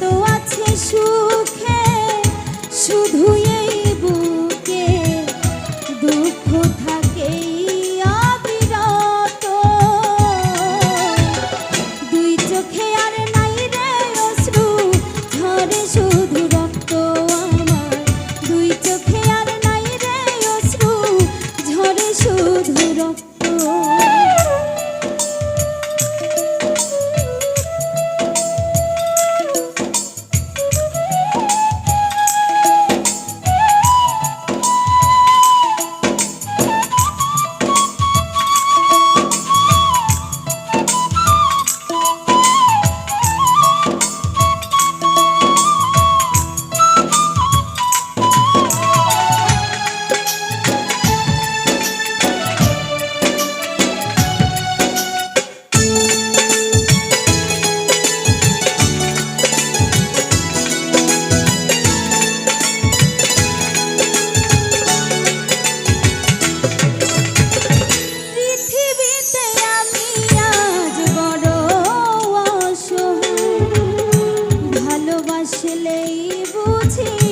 তো আছে সুখে 泪已不停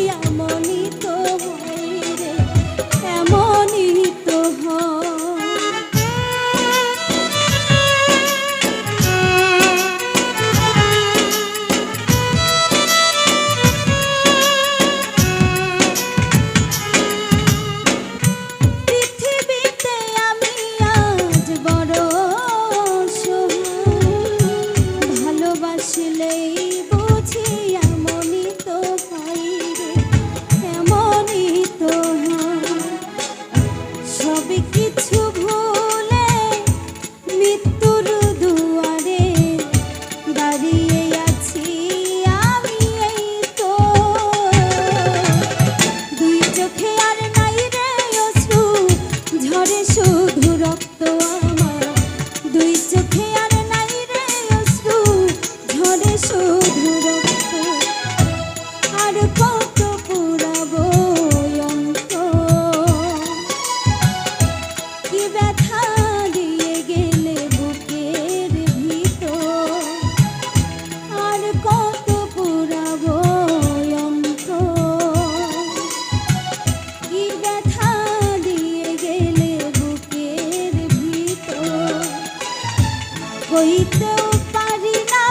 সইতেও পারি না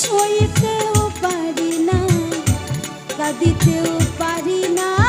সইতেও পারি না কাঁদিতেও পারি না।